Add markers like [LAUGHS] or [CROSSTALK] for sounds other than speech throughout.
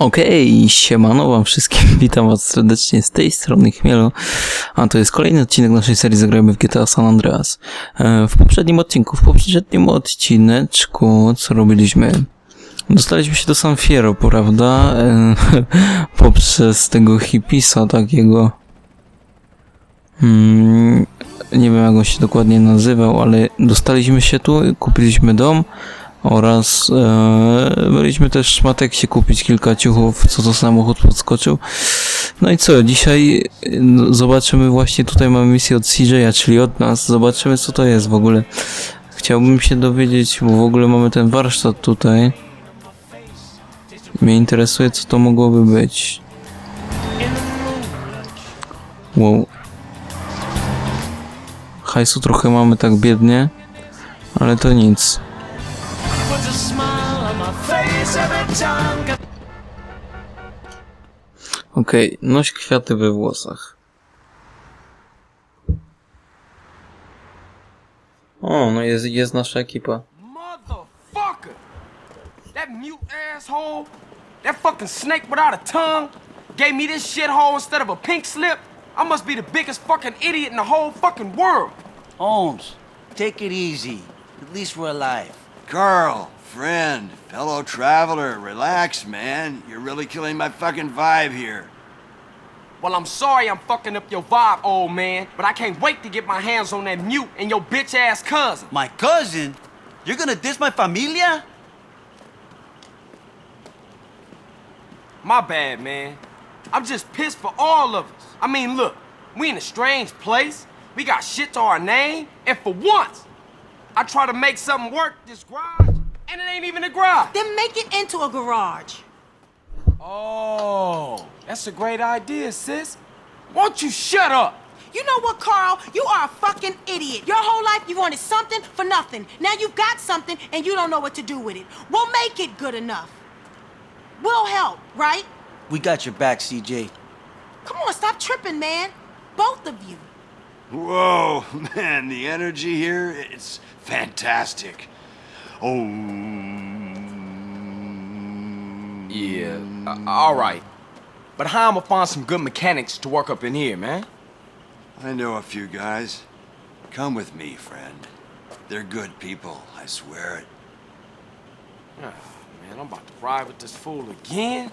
Okej, siemano wam wszystkim, [LAUGHS] witam was serdecznie z tej strony Chmielo, a to jest kolejny odcinek naszej serii Zagrajmy w GTA San Andreas. E, W poprzednim odcinku, w poprzednim odcineczku, co robiliśmy? Dostaliśmy się do San Fierro, prawda? E, [LAUGHS] Poprzez tego hipisa takiego, hmm, nie wiem jak on się dokładnie nazywał, ale dostaliśmy się tu, kupiliśmy dom, oraz e, byliśmy też szmatek się kupić kilka ciuchów, co to samochód podskoczył. No i co, dzisiaj no, zobaczymy właśnie, tutaj mamy misję od CJ'a, czyli od nas, zobaczymy co to jest w ogóle. Chciałbym się dowiedzieć, bo w ogóle mamy ten warsztat tutaj. Mnie interesuje, co to mogłoby być. Wow. Hajsu trochę mamy tak biednie, ale to nic. Okej, noś kwiaty we włosach. O, no jest, jest nasza ekipa. Motherfucker! That mute asshole, that fucking snake without a tongue, gave me this shithole instead of a pink slip. I must be the biggest fucking idiot in the whole fucking world. Holmes, take it easy. At least we're alive. Carl, friend, fellow traveler, relax, man. You're really killing my fucking vibe here. Well, I'm sorry I'm fucking up your vibe, old man, but I can't wait to get my hands on that mute and your bitch ass cousin. My cousin? You're gonna diss my familia? My bad, man. I'm just pissed for all of us. I mean, look, we in a strange place. We got shit to our name, and for once, I try to make something work this garage, and it ain't even a garage. Then make it into a garage. Oh, that's a great idea, sis. Won't you shut up? You know what, Carl? You are a fucking idiot. Your whole life you wanted something for nothing. Now you've got something and you don't know what to do with it. We'll make it good enough. We'll help, right? We got your back, CJ. Come on, stop tripping, man. Both of you. Whoa, [LAUGHS] man, the energy here, it's fantastic. Oh. Yeah, uh, all right. But how am I gonna find some good mechanics to work up in here, man? I know a few guys. Come with me, friend. They're good people, I swear it. Man, I'm about to ride with this fool again.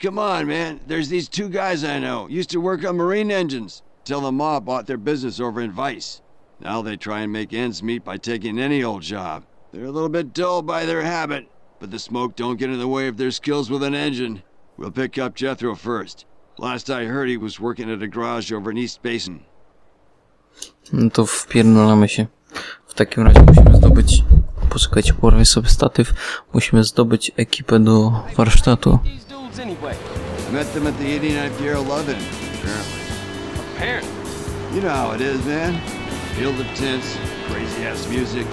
Come on, man. There's these two guys I know. Used to work on marine engines. Till the mob bought their business over in Vice. Now they try and make ends meet by taking any old job. They're a little bit dull by their habit, but the smoke don't get in the way of their skills with an engine. We'll pick up Jethro first. Last I heard, he was working at a garage over in East Basin. No to wpierdolamy się. W takim razie musimy zdobyć... Poczekajcie, porwę sobie statyw. Musimy zdobyć ekipę do warsztatu. These dudes anyway. I met them at the 89th year of London, apparently. Apparently. You know how it is, man. Field of tents, crazy ass music,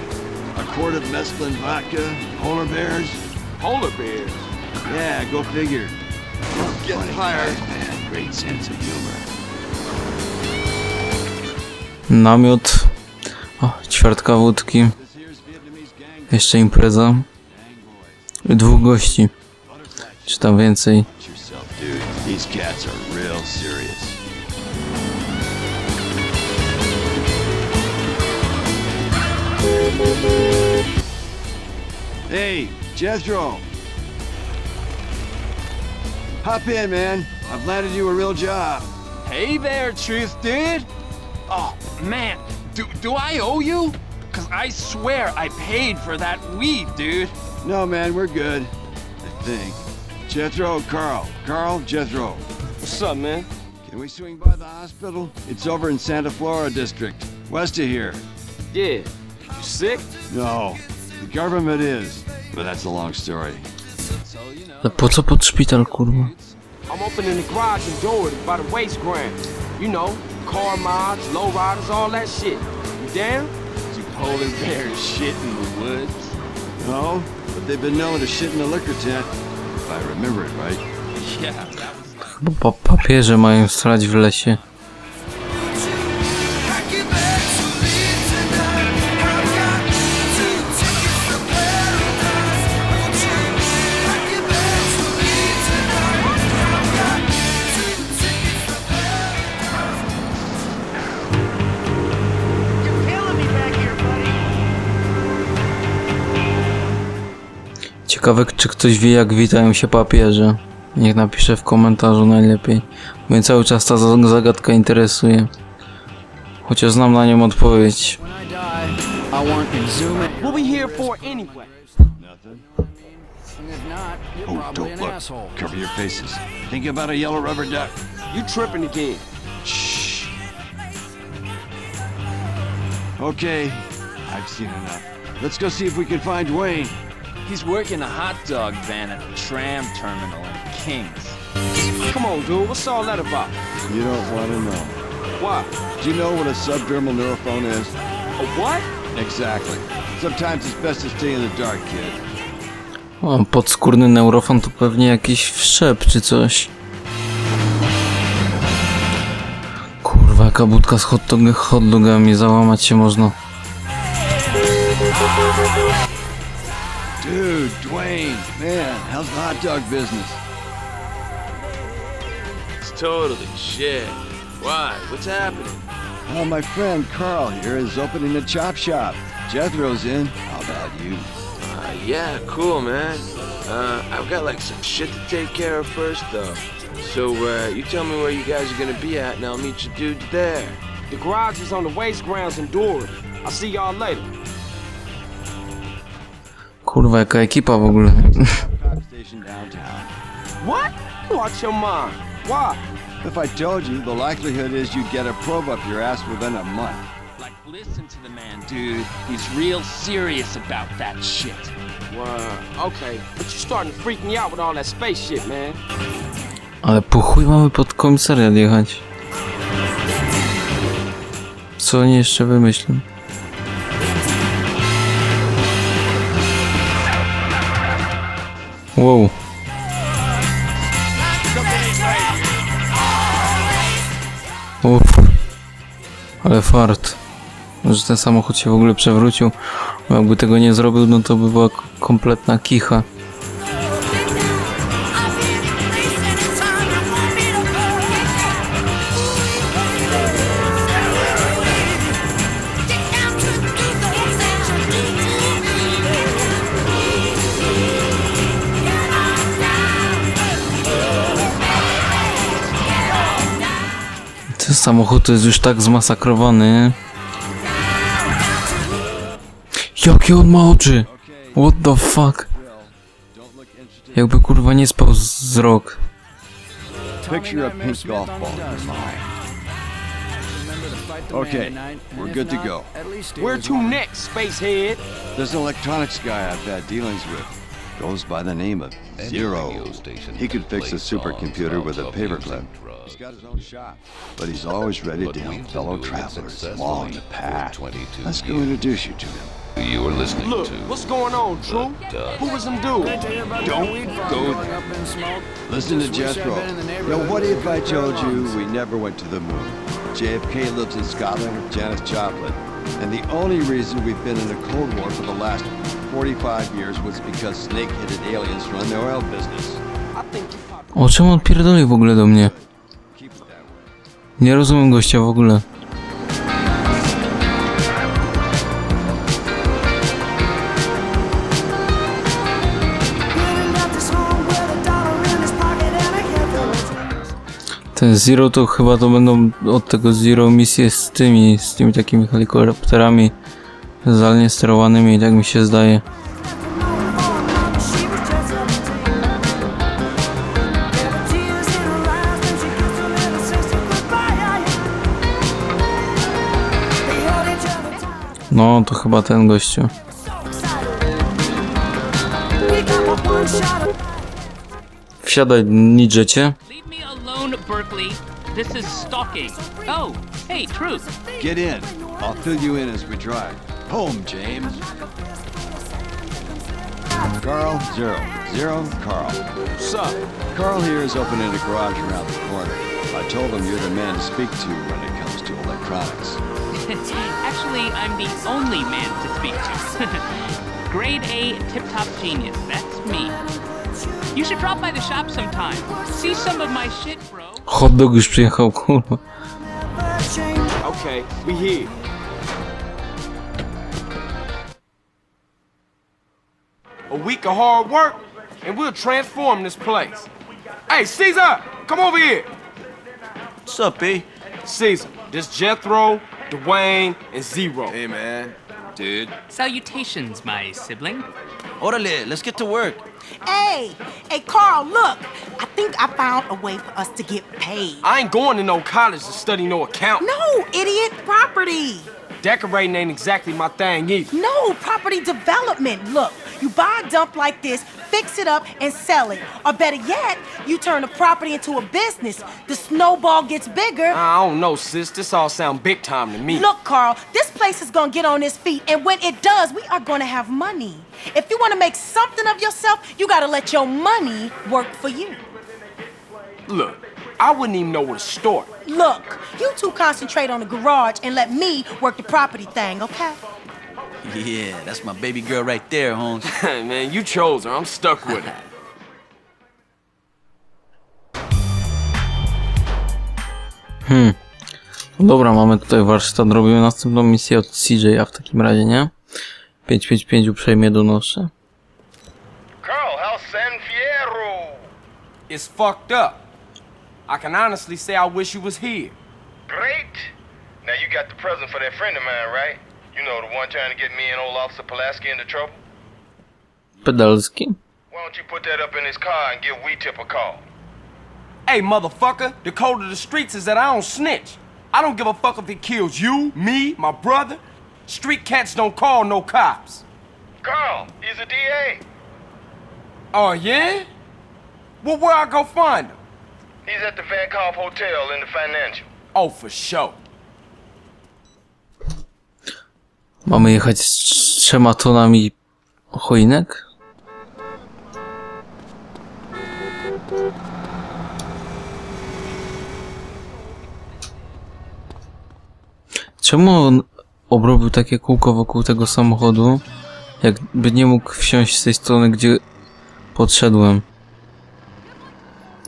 a quart of mescaline vodka, polar bears. Polar bears. Yeah, go figure. Get tired, man. Great sense of humor. Namiot. O, ćwiartka wódki. Jeszcze impreza. Dwóch gości. Czy tam więcej. These cats are real serious. Hey, Jethro. Hop in, man. I've landed you a real job. Hey there, Truth Dude! Oh, man, do, do I owe you? Because I swear I paid for that weed, dude. No, man, we're good. I think. Jethro, Carl. Carl, Jethro. What's up, man? Can we swing by the hospital? It's over in Santa Flora District, west of here. Yeah. You sick? No, the government is, but that's a long story. Ale po co pod szpital, kurwa? I'm opening the garage in Doherty by the waste ground. You know, car mods, low riders, all that shit. You down? You polar bear shit in the woods. No, but they've been known to shit in the liquor tent, if I remember it right. [LAUGHS] Yeah, that was Chyba pa papieże mają strać w lesie. Ciekawe, czy ktoś wie, jak witają się papieże. Niech napisze w komentarzu najlepiej. Mnie cały czas ta za- zagadka interesuje. Chociaż znam na nią odpowiedź. Oh, don't look. asshole. Cover your faces. Think about a yellow rubber duck. You tripping again. Shh. Okay, I've seen enough. Let's go see if we can find Wayne. He's working a hot dog van at the tram terminal in Kings. Come on, dude. What's all that about? You don't want to know. Why? Do you know what a subdermal neurophone is? A what? Exactly. Sometimes it's best to stay in the dark, kid. O, podskórny neurofon to pewnie jakiś wszczep czy coś. Kurwa, jaka budka z hot, dog- hot dogami, załamać się można. Dude, Dwayne, man, how's the hot dog business? It's totally shit. Why? What's happening? Oh, my friend Carl here is opening a chop shop. Jethro's in. How about you? Uh, yeah, cool, man. Uh, I've got like some shit to take care of first, though. So, uh, you tell me where you guys are gonna be at, and I'll meet you dudes there. The garage is on the waste grounds in Dory. I'll see y'all later. Kurwa, jaka ekipa w ogóle. What? Out your mind. Why? If I told you, the likelihood is you'd get a probe up your ass within a month. Like, listen to the man, dude. He's real serious about that shit. Well, okay. But you starting to freak me out with all that space shit, man. Ale po chuj mamy pod komisariat jechać. Co oni jeszcze wymyślą? Wow. Uff. Ale fart. Że ten samochód się w ogóle przewrócił. Bo jakby tego nie zrobił, no to by była kompletna kicha. Samochód jest już tak zmasakrowany. Jakie on ma oczy? What the fuck? Jakby kurwa nie spał z- z rok. Picture a pink golf ball in your mind. Okay, we're good to go. Where to next, spacehead? There's an electronics guy I've had dealings with. Goes by the name of Zero. He could fix a supercomputer with a paperclip. He's got his own shop, but he's always ready to help fellow travelers along the path. Let's go introduce you to him. You are listening Look, to what's going on, True? Who was them dudes? Don't go there. Listen to Jethro. Now, what if I told you we never went to the moon? JFK lives in Scotland with Janis Joplin. And the only reason we've been in a Cold War for the last 45 years was because snake-headed aliens run the oil business. I think you popped O czemu on pierdoli w ogóle do mnie? Nie rozumiem gościa w ogóle. Ten Zero to chyba to będą od tego Zero misje z tymi, z tymi takimi helikopterami zdalnie sterowanymi, tak mi się zdaje. No, to chyba ten gościu. Wsiadaj, nidżecie. Leave me alone, Berkeley. This is stalking. Oh, hey, Truth. Get in. I'll fill you in as we drive. Home, James. Carl, Zero. Zero, Carl. What's up? Carl here is opening a garage around the corner. I told him you're the man to speak to when it comes to electronics. [LAUGHS] Actually, I'm the only man to speak to. [LAUGHS] Grade A tip top genius. That's me. You should drop by the shop sometime. See some of my shit, bro. Hot dog już przyjechał, kurwa. Okay, we here. a week of hard work, and we'll transform this place. Hey, Caesar, come over here. What's up, B? Caesar, this Jethro, Dwayne, and Zero. Hey, man. Dude. Salutations, my sibling. Orale, let's get to work. Hey, hey, Carl, look. I think I found a way for us to get paid. I ain't going to no college to study no account. No, idiot, property. Decorating ain't exactly my thing either. No, property development. Look, you buy a dump like this, fix it up, and sell it. Or better yet, you turn the property into a business. The snowball gets bigger. I don't know, sis. This all sound big time to me. Look, Carl, this place is gonna get on its feet, and when it does, we are gonna have money. If you wanna make something of yourself, you gotta let your money work for you. Look, I wouldn't even know where to start. Look, you two concentrate on the garage and let me work the property thing, okay? Yeah, that's my baby girl right there, Holmes. [LAUGHS] Man, you chose her. I'm stuck with her. No Dobra, mamy tutaj warsztat, robimy następną misję od CJ, w takim razie, nie? 555 uprzejmie donoszę. Carl, how's San Fierro? It's fucked up. I can honestly say I wish you was here. Great. Now you got the present for that friend of mine, right? You know, the one trying to get me and old Officer Pulaski into trouble? Pedalski? Why don't you put that up in his car and give Wee Tip a call? Hey, motherfucker, the code of the streets is that I don't snitch. I don't give a fuck if it kills you, me, my brother. Street cats don't call no cops. Carl, he's a DA. Oh, yeah? Well, where I go find him? He's at the Van Calf Hotel in the financial. Oh, for sure. Mamy jechać z trzema tonami choinek? Czemu on obrobił takie kółko wokół tego samochodu, jakby nie mógł wsiąść z tej strony, gdzie podszedłem?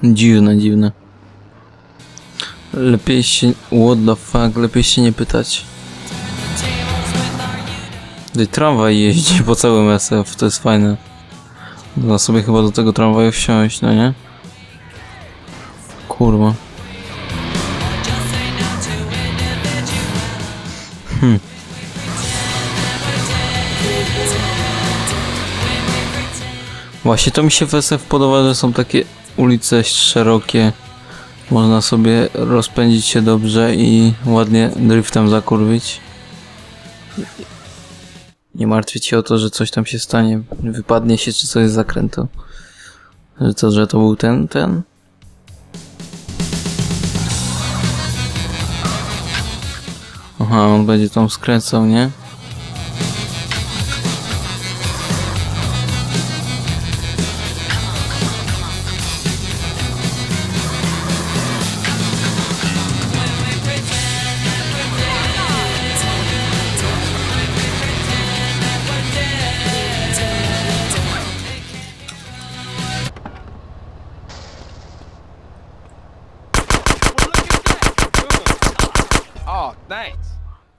Dziwne, dziwne. Lepiej się... What the fuck? Lepiej się nie pytać. Tutaj tramwaj jeździ po całym SF, to jest fajne. Można sobie chyba do tego tramwaju wsiąść, no nie? Kurwa. Hmm. Właśnie to mi się w SF podoba, że są takie ulice szerokie. Można sobie rozpędzić się dobrze i ładnie driftem zakurwić. Nie martwić się o to, że coś tam się stanie, wypadnie się, czy coś z zakrętu. Że to, że to był ten, ten. Aha, on będzie tam skręcał, nie?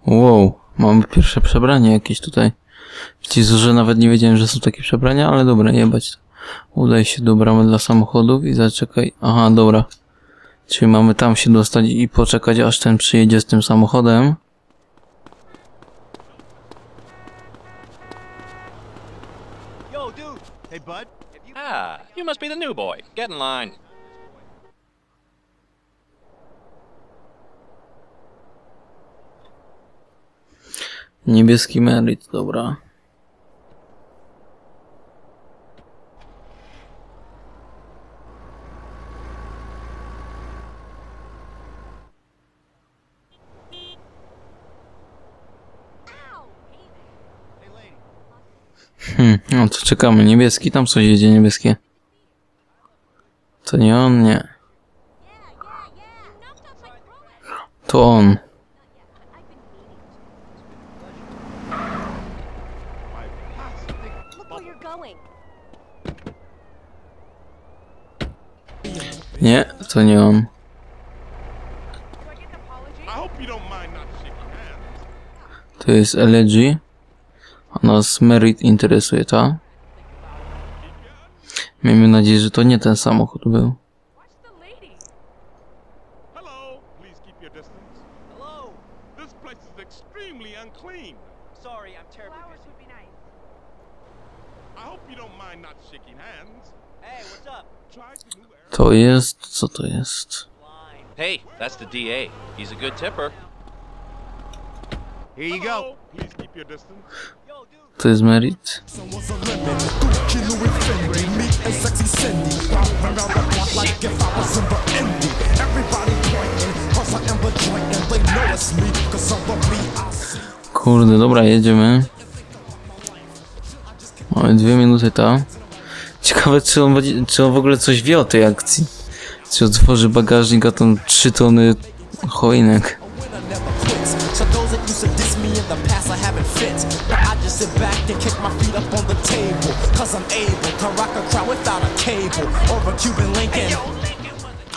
Wow, mamy pierwsze przebranie jakieś tutaj. Widzicie, że nawet nie wiedziałem, że są takie przebrania, ale dobra, jebać to. Udaj się do bramy dla samochodów i zaczekaj. Aha, dobra. Czyli mamy tam się dostać i poczekać, aż ten przyjedzie z tym samochodem. Yo, dude. Hey, bud. Ah, you must be the new boy. Get in line. Niebieski merit, dobra. Hmm, no to czekamy. Niebieski, tam coś jedzie niebieskie. To nie on, nie. To on. Look where you're going. Nie, to nie hands. To jest Elegy. A nas Merit interesuje, ta? Miejmy nadzieję, że to nie ten samochód był. Hello. Please keep your distance. Hello. This place is extremely unclean. Sorry, I'm terribly busy. would be nice. I hope you don't mind not shaking hands. Hey, what's up? Try the new air. To jest... co to jest? Hey, that's the DA. He's a good tipper. Here you go. Please keep your distance. To jest Merit? Kurde, dobra, jedziemy. Mamy dwie minuty to. Ciekawe, czy on, czy on w ogóle coś wie o tej akcji. Czy otworzy bagażnik, a tam trzy tony choinek.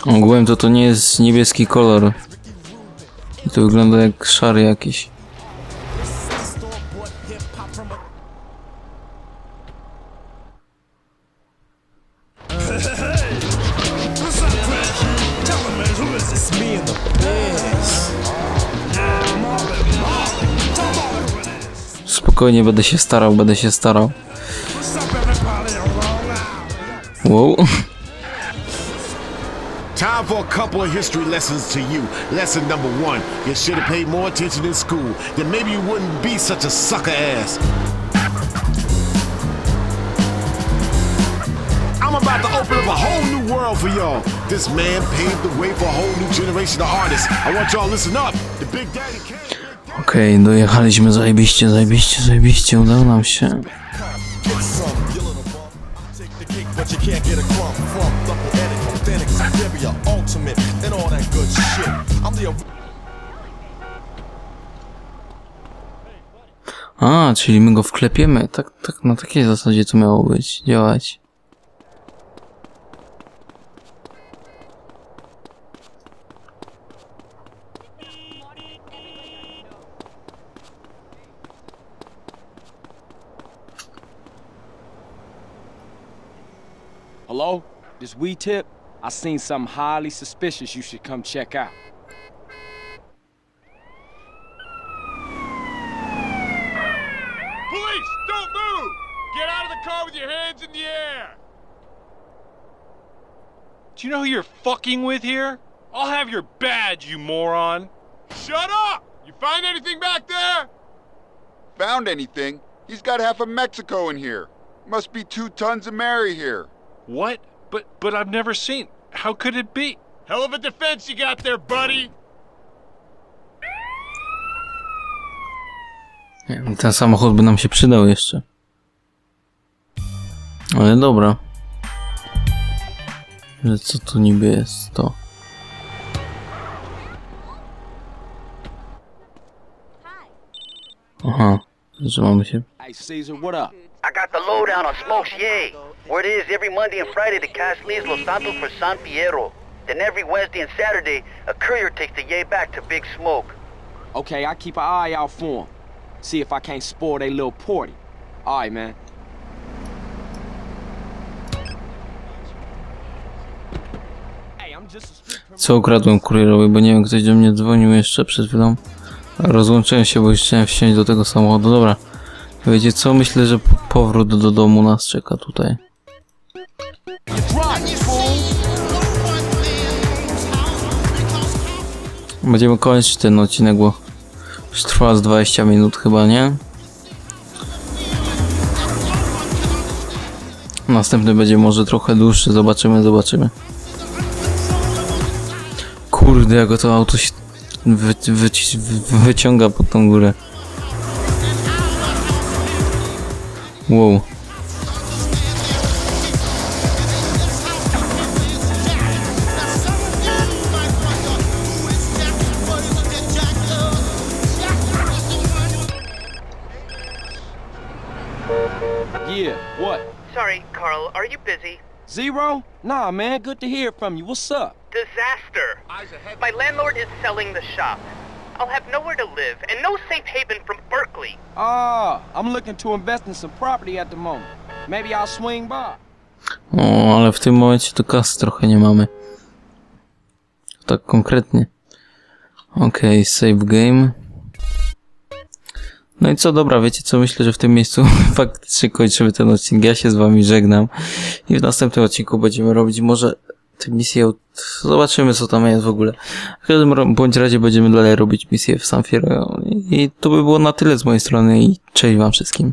I I. Ogółem to to nie jest niebieski kolor. To wygląda jak szary jakiś. Spokojnie, będę się starał, będę się starał. Wow. Time for a couple of history lessons to you. Lesson number one you should have paid more attention in school. Then maybe you wouldn't be such a sucker ass. I'm about to open up a whole new world for y'all. This man paved the way for a whole new generation of artists. I want y'all to listen up. The Big Daddy came. Okej, dojechaliśmy, zajebiście, zajebiście, zajebiście, udało nam się. A, czyli my go wklepiemy. Tak, tak, na takiej zasadzie to miało być, działać. This we tip? I seen something highly suspicious you should come check out. Police, don't move! Get out of the car with your hands in the air! Do you know who you're fucking with here? I'll have your badge, you moron! Shut up! You find anything back there? Found anything? He's got half of Mexico in here. Must be two tons of Mary here. What? But but I've never seen. How could it be? Hell of a defense you got there, buddy! Nie wiem, Ten samochód by nam się przydał jeszcze. Ale dobra. Ale co tu niby jest to? Aha, że mamy się... Hey, Caesar, what up? I got the lowdown on Smokes Yay. Word is every Monday and Friday the cast leaves Los Santos for San Fierro. Then every Wednesday and Saturday, a courier takes the Yay back to Big Smoke. Okay, I keep an eye out for him. See if I can't spoil they little party. All right, man. Hey, I'm just a street Co ukradłem kurierowi, bo nie wiem, ktoś do mnie dzwonił jeszcze przed chwilą. Rozłączyłem się, bo już chciałem wsiąść do tego samochodu. Dobra. Wiecie co? Myślę, że powrót do domu nas czeka tutaj. Będziemy kończyć ten odcinek, bo już trwa z 20 minut chyba, nie? Następny będzie może trochę dłuższy, zobaczymy, zobaczymy. Kurde, jak to auto się wy, wy, wy, wyciąga pod tą górę. Wow. Yeah, what? Sorry, Carl, are you busy? Zero? Nah, man, good to hear from you. What's up? Disaster! My landlord is selling the shop. I'll have nowhere to live and no safe haven from Berkeley. Ah, I'm looking to invest in some property at the moment. Maybe I'll swing by. O, ale w tym momencie to kasy trochę nie mamy. Tak konkretnie. Okej, save game. No i co, dobra, wiecie co, myślę, że w tym miejscu [LAUGHS] faktycznie kończymy ten odcinek. Ja się z wami żegnam i w następnym odcinku będziemy robić może tę misję, zobaczymy co tam jest w ogóle. W każdym bądź razie będziemy dalej robić misję w San Fierro i to by było na tyle z mojej strony i cześć wam wszystkim.